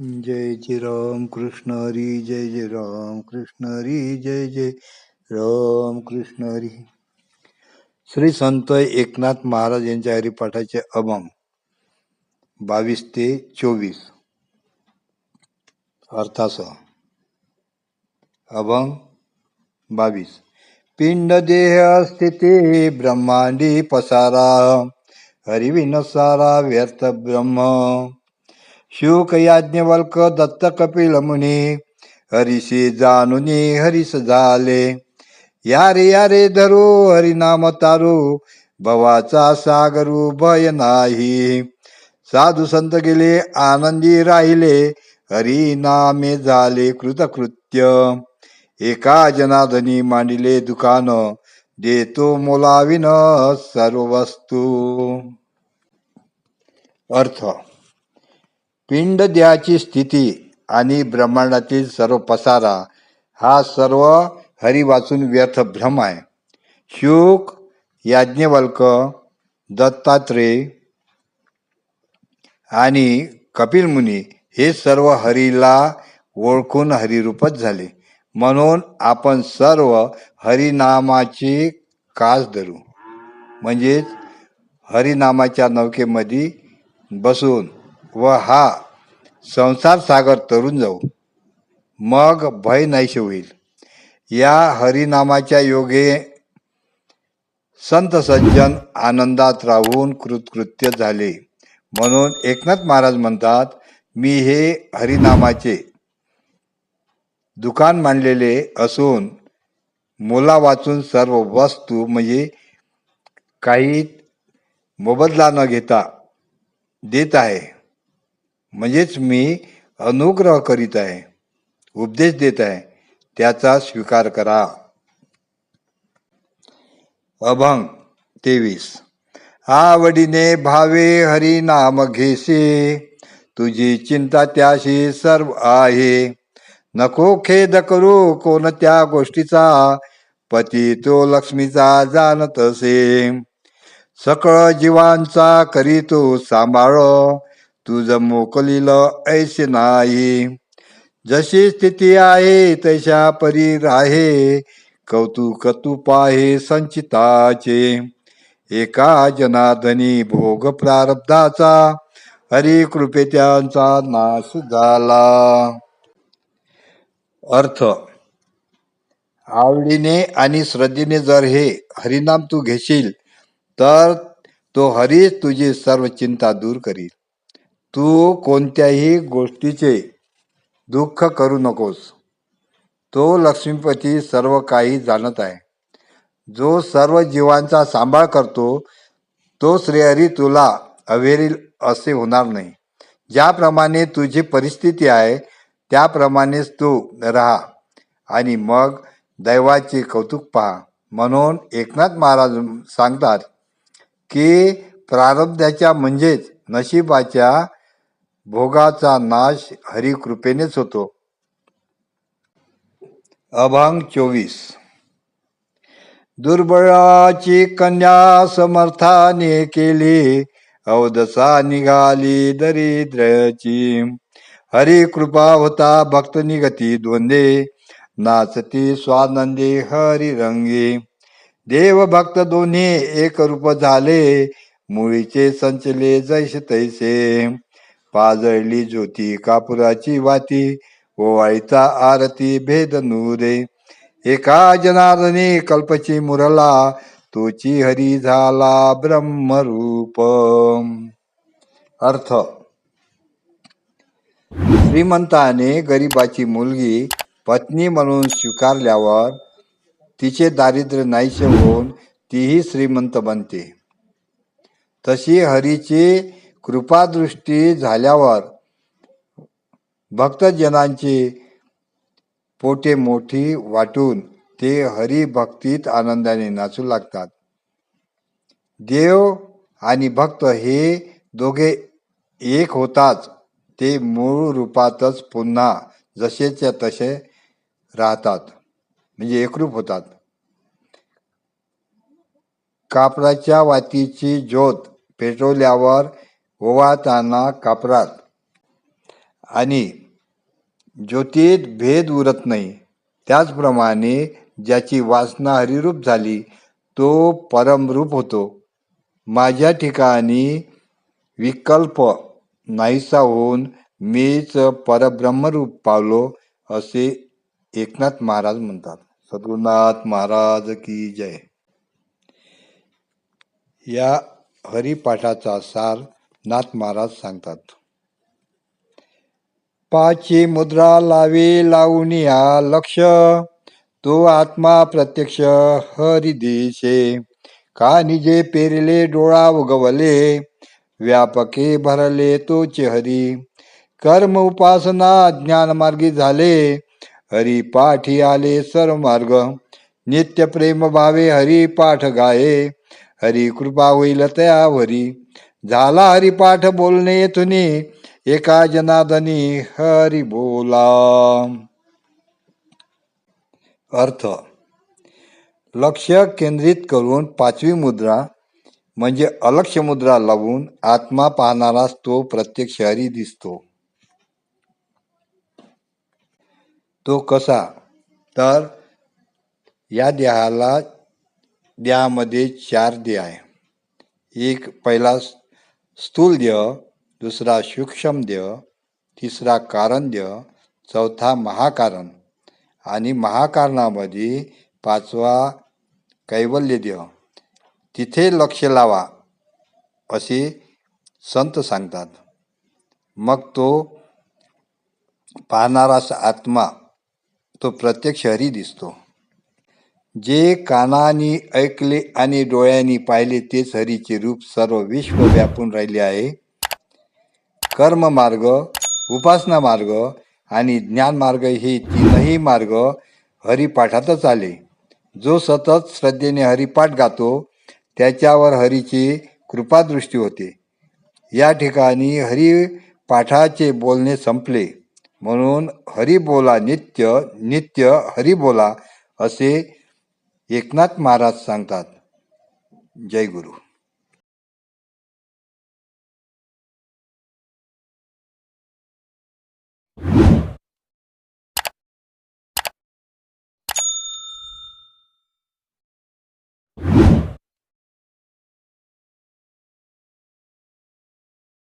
जय जय राम कृष्ण हरी जय जय राम कृष्ण हरी जय जय राम कृष्ण हरी. श्री संत एकनाथ महाराज यांच्या हरिपाठाचे अभंग बावीस ते चोवीस. अर्थासह. अभंग बावीस. पिंड देह स्थिती ब्रह्मांडी पसारा. हरिविनसारा व्यर्थ ब्रह्म. शुक याज्ञवल्क दत्त कपिल मुनी हरिशी जानुनी हरिस झाले. यारे यारे धरू हरिनाम तारू भवाचा सागरू भय नाही. साधू संत गेले आनंदी राहिले हरिनामे झाले कृतकृत्य. एका जनाधनी मांडिले दुकान देतो मोलाविन सर्व वस्तू. अर्थ पिंड देहाची स्थिती आणि ब्रह्मांडातील सर्व पसारा हा सर्व हरी वाचून व्यर्थ भ्रम आहे. शुक याज्ञवल्क दत्तात्रेय आणि कपिल मुनी हे सर्व हरीला ओळखून हरिरूपच झाले. म्हणून आपण सर्व हरिनामाची कास धरू. म्हणजेच हरिनामाच्या नौकेमध्ये बसून व हा संसार सागर तरून जाऊ. मग भय नाहीसे होईल. या हरिनामाच्या योगे संत सज्जन आनंदात राहून कृतकृत्य झाले. म्हणून एकनाथ महाराज म्हणतात मी हे हरिनामाचे दुकान मांडलेले असून मुला वाचून सर्व वस्तू म्हणजे काही मोबदला न घेता देत आहे. म्हणजेच मी अनुग्रह करीत आहे उपदेश देत आहे त्याचा स्वीकार करा. अभंग तेवीस. आवडीने भावे हरी नाम घेसे तुझी चिंता त्याशी सर्व आहे. नको खेद करू कोणत्या गोष्टीचा पती तो लक्ष्मीचा जाणत असे. सकळ जीवांचा करी तो सांभाळ तुझ मोकलील ऐसे नाही. जशी स्थिती आहे तशा परी राहे. कौतुक तू पाहे संचिताचे. एका जनाधनी भोग प्रारब्धाचा हरी कृपे त्यांचा नाश झाला. अर्थ आवडीने आणि श्रद्धेने जर हे हरिनाम तू घेशील तर तो हरीच तुझी सर्व चिंता दूर करील. तू कोणत्याही गोष्टीचे दुःख करू नकोस. तो लक्ष्मीपती सर्व काही जाणत आहे. जो सर्व जीवांचा सांभाळ करतो तो श्रेयरी तुला अवेरील असे होणार नाही. ज्याप्रमाणे तुझी परिस्थिती आहे त्याप्रमाणेच तू राहा आणि मग दैवाचे कौतुक पहा. म्हणून एकनाथ महाराज सांगतात की प्रारब्धाच्या म्हणजेच नशिबाच्या भोगाचा नाश हरिकृपेनेच होतो. अभंग चोवीस. दुर्बळाची कन्या समर्थाने केली अवदसा निघाली दरिद्रची हरी कृपा होता भक्त निगती द्वंदे नाचती स्वानंदी हरी रंगी देव भक्त दोन्ही एक रूप झाले मुळीचे संचले जैसे तैसे. पाजळली ज्योती कापुराची वाती ओवाळीचा आरती भेद नूरे. एका जनार्दनी कल्पची मुरला तोची हरी झाला ब्रह्मरूप. अर्थ. श्रीमंताने गरीबाची मुलगी पत्नी म्हणून स्वीकारल्यावर तिचे दारिद्र्य नाहीसे होऊन तीही श्रीमंत बनते. तशी हरीची कृपादृष्टी झाल्यावर भक्तजनांची पोटे मोठी वाटून ते हरिभक्तीत आनंदाने नाचू लागतात. देव आणि भक्त हे दोघे एक होताच ते मूळ रूपातच पुन्हा जसेच्या तसे राहतात म्हणजे एकरूप होतात. कापडाच्या वातीची ज्योत पेटवल्यावर होवाताना कापरात. आणि ज्योतीत भेद उरत नाही. त्याचप्रमाणे ज्याची वासना हरिरूप झाली तो परमरूप होतो. माझ्या ठिकाणी विकल्प नाहीसा होऊन मीच परब्रह्मरूप पावलो असे एकनाथ महाराज म्हणतात. सद्गुरुनाथ महाराज की जय. या हरिपाठाचा सार नाथ महाराज सांगतात. पाची मुद्रा लावी लावणी हा लक्ष. तो आत्मा प्रत्यक्ष हरिदिशे का निजे पेरले डोळा उगवले? व्यापके भरले तो हरी कर्म उपासना ज्ञान मार्गी झाले. हरी पाठी आले सर्व मार्ग. नित्य प्रेम भावे हरी पाठ गाये. हरी कृपा होईल हरी झाला हरिपाठ बोलणे येथुनी. एका जनादनी हरी बोला. अर्थ. लक्ष केंद्रित करून पाचवी मुद्रा म्हणजे अलक्ष मुद्रा लावून आत्मा पाहणाराच तो प्रत्यक्ष हरी दिसतो. तो कसा? तर या देहाला देहामध्ये चार देह आहे. एक पहिला स्थूल देह दुसरा सूक्ष्म देह तिसरा कारण देह चौथा महाकारण आणि महाकारणामध्ये पाचवा कैवल्य देह. तिथे लक्ष लावा असे संत सांगतात. मग तो पाहणारा आत्मा तो प्रत्यक्ष हरी दिसतो. जे कानाने ऐकले आणि डोळ्यांनी पाहिले तेच हरीचे रूप सर्व विश्व व्यापून राहिले आहे. कर्म मार्ग उपासना मार्ग आणि ज्ञान मार्ग हे तीनही मार्ग हरिपाठातच आले. जो सतत श्रद्धेने हरिपाठ गातो त्याच्यावर हरीची कृपादृष्टी होते. या ठिकाणी हरिपाठाचे बोलणे संपले. म्हणून हरी बोला नित्य नित्य हरिबोला असे एकनाथ महाराज सांगतात जय गुरु.